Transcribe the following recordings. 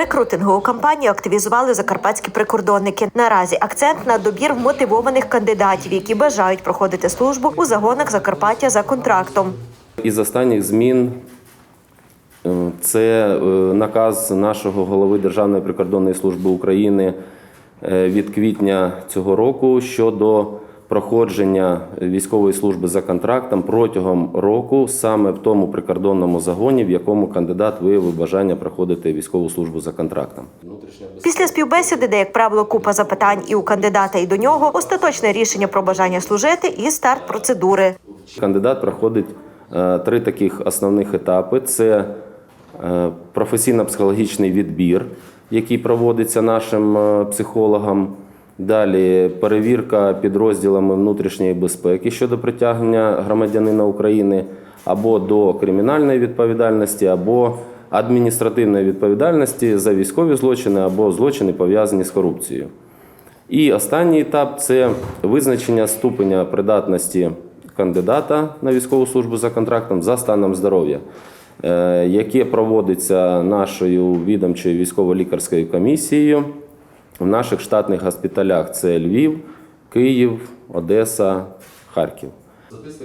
Рекрутингову кампанію активізували закарпатські прикордонники. Наразі акцент на добір вмотивованих кандидатів, які бажають проходити службу у загонах Закарпаття за контрактом. Із останніх змін е, це е, наказ нашого голови Державної прикордонної служби України е, від квітня цього року щодо проходження військової служби за контрактом протягом року саме в тому прикордонному загоні, в якому кандидат виявив бажання проходити військову службу за контрактом. Після співбесіди, де, як правило, купа запитань і у кандидата, і до нього, остаточне рішення про бажання служити і старт процедури. Кандидат проходить е, три таких основних етапи: це е, професійно-психологічний відбір, який проводиться нашим е, психологам. Далі перевірка підрозділами внутрішньої безпеки щодо притягнення громадянина України або до кримінальної відповідальності, або адміністративної відповідальності за військові злочини або злочини пов'язані з корупцією. І останній етап це визначення ступеня придатності кандидата на військову службу за контрактом за станом здоров'я, е, яке проводиться нашою відомчою військово-лікарською комісією в наших штатних госпіталях: це Львів, Київ, Одеса, Харків.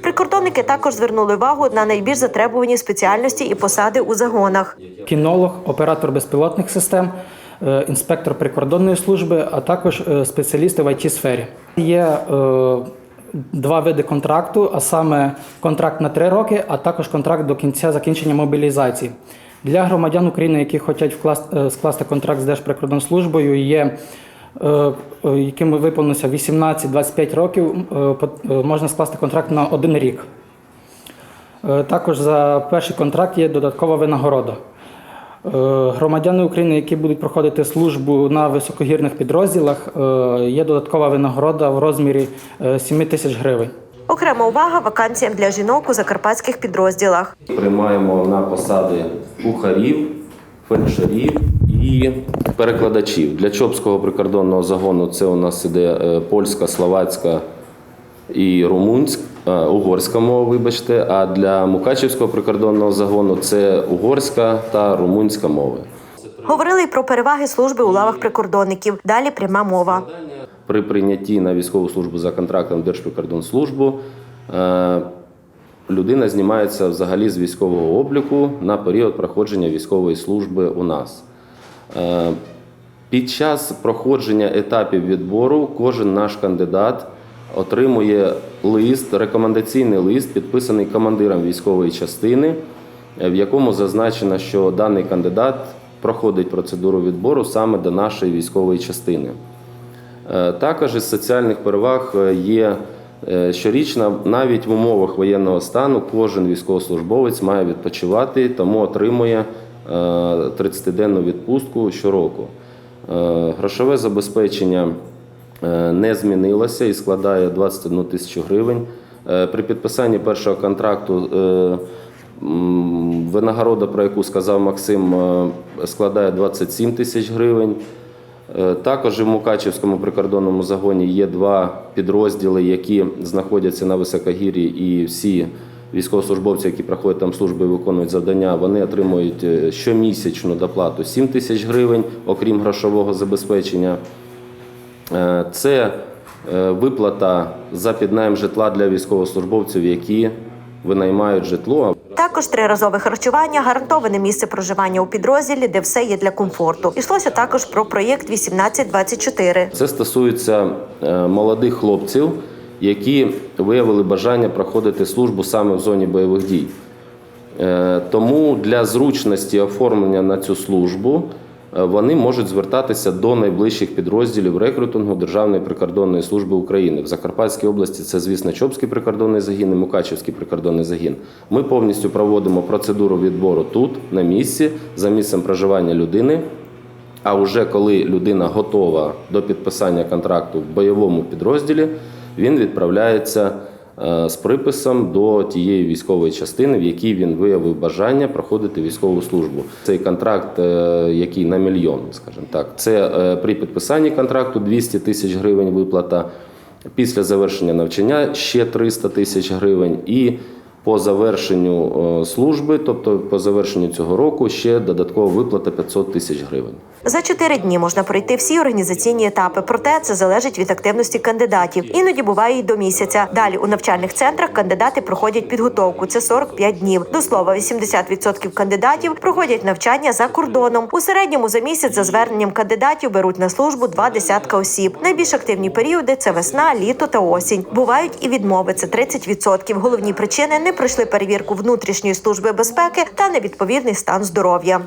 Прикордонники також звернули увагу на найбільш затребувані спеціальності і посади у загонах. кінолог, оператор безпілотних систем, е, інспектор прикордонної служби, а також е, спеціалісти в it сфері Є е, два види контракту, а саме контракт на три роки, а також контракт до кінця закінчення мобілізації. Для громадян України, які хочуть е, скласти контракт з Держприкордонслужбою, є е, е, яким виповнилося 18-25 років, можна скласти контракт на один рік. Також за перший контракт є додаткова винагорода. Громадяни України, які будуть проходити службу на високогірних підрозділах, є додаткова винагорода в розмірі е, 7 тисяч гривень. Окрема увага вакансіям для жінок у закарпатських підрозділах. Приймаємо на посади кухарів, фельдшерів і перекладачів. Для Чопського прикордонного загону це у нас іде е, польська, словацька і румунська, е, угорська мова, вибачте. А для Мукачівського прикордонного загону це угорська та румунська мови. Говорили й про переваги служби у лавах прикордонників. Далі пряма мова. При прийнятті на військову службу за контрактом Держприкордонслужбу е, людина знімається взагалі з військового обліку на період проходження військової служби у нас. Е, Під час проходження етапів відбору кожен наш кандидат отримує лист, рекомендаційний лист, підписаний командиром військової частини, е, в якому зазначено, що даний кандидат проходить процедуру відбору саме до нашої військової частини. Е, Також із соціальних переваг е, є е, щорічно, навіть в умовах воєнного стану, кожен військовослужбовець має відпочивати, тому отримує е, 30-денну відпустку щороку. Грошове забезпечення не змінилося і складає 21 тисячу гривень. При підписанні першого контракту винагорода, про яку сказав Максим, складає 27 тисяч гривень. Е, Також в Мукачівському прикордонному загоні є два підрозділи, які знаходяться на високогір'ї, і всі військовослужбовці, які проходять там службу і виконують завдання, вони отримують е, щомісячну доплату 7 тисяч гривень, окрім грошового забезпечення. Е, Це виплата за піднайм житла для військовослужбовців, які винаймають житло. Також триразове харчування, гарантоване місце проживання у підрозділі, де все є для комфорту. Ішлося також про проєкт 1824. Це стосується е, молодих хлопців, які виявили бажання проходити службу саме в зоні бойових дій. Е, Тому для зручності оформлення на цю службу вони можуть звертатися до найближчих підрозділів рекрутингу Державної прикордонної служби України. В Закарпатській області це, звісно, Чопський прикордонний загін і Мукачівський прикордонний загін. Ми повністю проводимо процедуру відбору тут, на місці, за місцем проживання людини. А вже коли людина готова до підписання контракту в бойовому підрозділі, він відправляється е, з приписом до тієї військової частини, в якій він виявив бажання проходити військову службу. Цей контракт, е, який на мільйон, скажімо так, це е, при підписанні контракту 200 тисяч гривень виплата. Після завершення навчання ще 300 тисяч гривень. І по завершенню е, служби, тобто по завершенню цього року, ще додаткова виплата 500 тисяч гривень. За чотири дні можна пройти всі організаційні етапи. Проте це залежить від активності кандидатів. Іноді буває й до місяця. Далі у навчальних центрах кандидати проходять підготовку. Це 45 днів. До слова, 80% кандидатів проходять навчання за кордоном. У середньому за місяць за зверненням кандидатів беруть на службу два десятка осіб. Найбільш активні періоди це весна, літо та осінь. Бувають і відмови. Це 30%. Головні причини не пройшли перевірку внутрішньої служби безпеки та невідповідний стан здоров'я.